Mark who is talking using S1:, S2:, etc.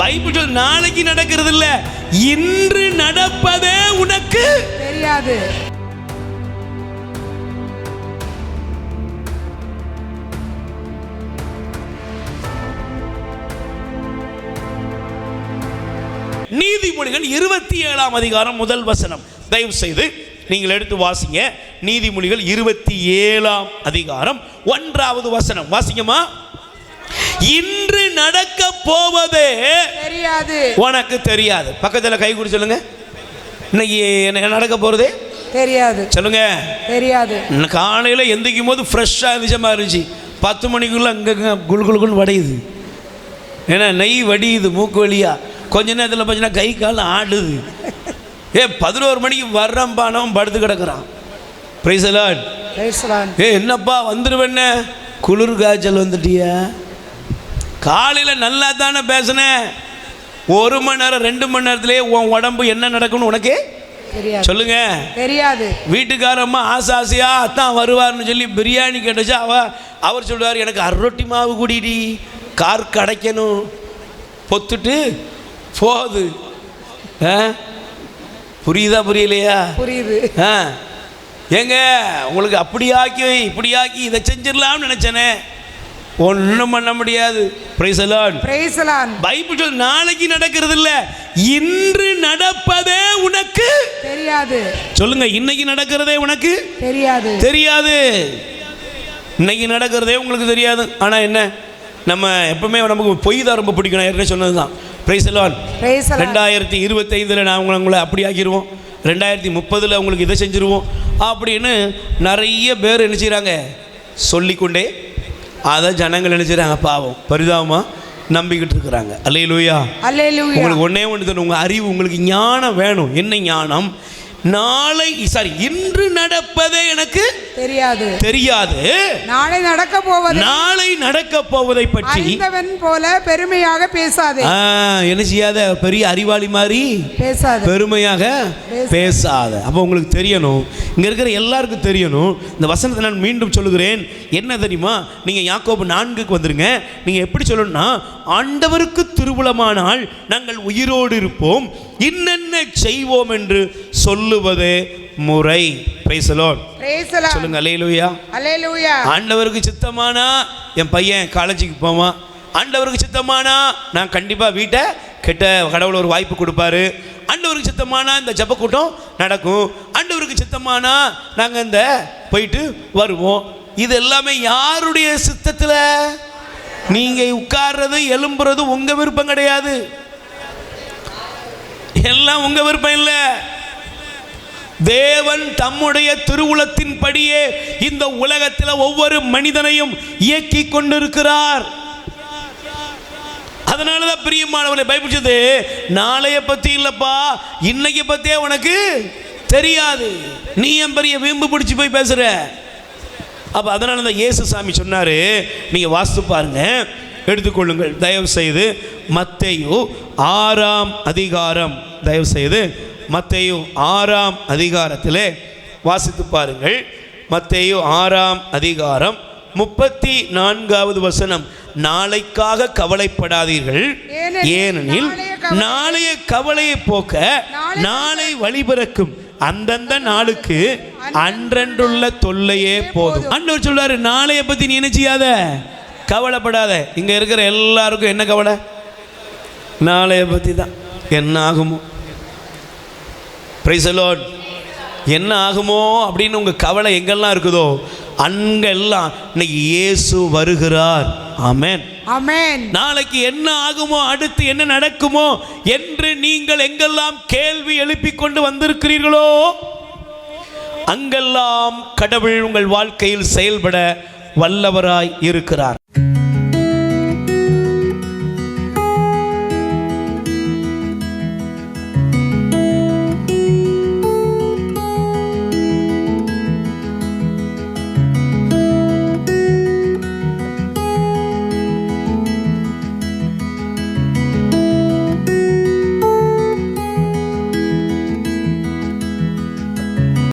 S1: Bible சொல் நாளைக்கு நடக்கிறது இல்ல இன்று நடப்பதே உனக்கு
S2: தெரியாது.
S1: நீதிமொழிகள் இருபத்தி ஏழாம் அதிகாரம் முதல் வசனம். தயவு செய்து நீங்கள் எடுத்து வாசிங்க. நீதிமொழிகள் இருபத்தி ஏழாம் அதிகாரம் ஒன்றாவது வசனம். வாசிங்கம்மா. இன்று நடக்க போவதே
S2: தெரியாது.
S1: உனக்கு தெரியாது. பக்கத்தில் கை குடி சொல்லுங்க. இன்னைக்கு என்ன நடக்க போறது?
S2: தெரியாது.
S1: சொல்லுங்க.
S2: தெரியாது.
S1: காலையில் எந்திக்கும் போது ஃப்ரெஷ்ஷாக இருந்துச்சமா இருந்துச்சு. பத்து மணிக்குள்ள அங்கங்க குளு குளு வடையுது. ஏன்னா நெய் வடியுது மூக்கு வழியா கொஞ்ச நேரத்தில் பார்த்தீங்கன்னா கை கால் ஆடுது. ஏ பதினோரு மணிக்கு வர்றம்பானவன் படுத்து கிடக்குறான்.
S2: Lord.
S1: ஏ என்னப்பா வந்துடுவேன்ன குளிர் காய்ச்சல் வந்துட்டியா. காலையில் நல்லா தானே பேசுனேன் ஒரு மணி நேரம் ரெண்டு மணி நேரத்திலேயே உன் உடம்பு என்ன நடக்கும்னு உனக்கே
S2: தெரியாது.
S1: சொல்லுங்க.
S2: தெரியாது.
S1: வீட்டுக்காரம்மா ஆசை ஆசையா அத்தான் வருவார்னு சொல்லி பிரியாணி கேட்டுச்சு. அவ அவர் சொல்லுவார் எனக்கு அரோட்டி மாவு குடிடி கார் கடைக்கணும். பொத்துட்டு போகுது. புரியுதா புரியலையா?
S2: புரியுது.
S1: ஆ? ஏங்க உங்களுக்கு அப்படியாக்கி இப்படியாக்கி இதை செஞ்சிடலாம்னு நினச்சேனே. ஒன்றும் பண்ண முடியாது. பைபிள் சொல் நாளைக்கு நடக்கிறது இல்ல இன்று நடப்பதே உனக்கு.
S2: தெரியாது.
S1: சொல்லுங்க இன்னைக்கு நடக்கிறதே உனக்கு?
S2: தெரியாது.
S1: தெரியாது. இன்னைக்கு நடக்கிறதே உங்களுக்கு தெரியாது. ஆனால் என்ன? நம்ம எப்பவுமே நமக்கு பொய் தான் ரொம்ப பிடிக்கும். நான் ஏற்கனவே சொன்னது தான் பிரைசலான். ரெண்டாயிரத்தி இருபத்தைந்தில் நான் உங்களை உங்களை அப்படி ஆக்கிடுவோம் ரெண்டாயிரத்தி முப்பதில் உங்களுக்கு இதை செஞ்சுருவோம். அப்படின்னு நிறைய பேர் என்ன செய்கிறாங்க சொல்லிக்கொண்டே அதை ஜனங்கள் என்ன செய்கிறாங்க பாவம். பரிதாபமாக நம்பிக்கிட்டு இருக்கிறாங்க. அல்லையிலூயா. உங்களுக்கு ஒன்றே ஒன்று தரும் உங்கள் அறிவு உங்களுக்கு ஞானம் வேணும். என்ன ஞானம்? நாளை சாரி இன்று நடப்பதே எனக்கு
S2: தெரியாது.
S1: தெரியாது.
S2: நாளை நடக்க போவது
S1: நாளை நடக்க போவதை பற்றி
S2: அறிந்தவன் போல பெருமையாக பேசாதே.
S1: என்ன செய்யாத? பெரிய அறிவாளி மாதிரி
S2: பேசாது.
S1: பெருமையாக பேசாத. அப்போ உங்களுக்கு தெரியணும். இங்கே இருக்கிற எல்லாருக்கும் தெரியணும். இந்த வசனத்தை நான் மீண்டும் சொல்லுகிறேன். என்ன தெரியுமா? நீங்கள் யாக்கோபு நான்குக்கு வந்துருங்க. நீங்கள் எப்படி சொல்லணும்னா ஆண்டவருக்கு திருவுளமானால் நாங்கள் உயிரோடு இருப்போம். இன்னென்ன செய்வோம் என்று சொல்லுவதே முறை. சொல்லுங்க அலையிலுயா
S2: Hallelujah.
S1: ஆண்டவருக்கு சித்தமானா என் பையன் காலேஜுக்கு போவான். ஆண்டவருக்கு சித்தமானா நான் கண்டிப்பாக வீட்டை கெட்ட கடவுள் ஒரு வாய்ப்பு கொடுப்பாரு. ஆண்டவருக்கு சித்தமானா இந்த ஜெப கூட்டம் நடக்கும். ஆண்டவருக்கு சித்தமானா நாங்கள் இந்த போயிட்டு வருவோம். இது எல்லாமே யாருடைய சித்தத்தில்? நீங்கள் உட்கார்றது எலும்புறது உங்கள் விருப்பம் கிடையாது. எல்லாம் உங்கள் விருப்பம் இல்லை. தேவன் தம்முடைய திருவுளத்தின்படியே இந்த உலகத்தில் ஒவ்வொரு மனிதனையும் இயக்கி கொண்டிருக்கிறார். அதனால தான் பிரியமானவனை பயப்பிச்சது நாளைய பற்றி இல்லைப்பா இன்னைக்கு பற்றியே உனக்கு தெரியாது. நீ என் பெரிய வீம்பு பிடிச்சி போய் பேசுகிற அப்போ அதனால தான் இயேசு சாமி சொன்னார் நீங்கள் வாஸ்து பாருங்க எடுத்துக்கொள்ளுங்கள். தயவு செய்து மத்தையோ ஆறாம் அதிகாரம் தயவு செய்து மத்தேயு ஆறாம் அதிகாரத்திலே வாசித்து பாருங்கள். மத்தேயு ஆறாம் அதிகாரம் முப்பத்தி நான்காவது வசனம். நாளைக்காக கவலைப்படாதீர்கள்.
S2: ஏனெனில் நாளைய கவலை-
S1: நாளைய கவலையை போக்க நாளை வழிபிறக்கும். அந்தந்த நாளுக்கு அன்றன்றுள்ள தொல்லையே போதும். ஆண்டவர் சொல்றாரு நாளைய பத்தி நீ என்ன செய்யாத கவலைப்படாத. இங்க இருக்கிற எல்லாருக்கும் என்ன கவலை? நாளைய பத்தி தான் என்ன ஆகுமோ? Praise the Lord. என்ன ஆகுமோ அப்படின்னு உங்க கவலை எங்கெல்லாம் இருக்குதோ அங்கெல்லாம் இன்னைக்கு இயேசு வருகிறார் ஆமென்
S2: Amen.
S1: நாளைக்கு என்ன ஆகுமோ அடுத்து என்ன நடக்குமோ என்று நீங்கள் எங்கெல்லாம் கேள்வி எழுப்பிக் கொண்டு வந்திருக்கிறீர்களோ அங்கெல்லாம் கடவுள் உங்கள் வாழ்க்கையில் செயல்பட வல்லவராய் இருக்கிறார்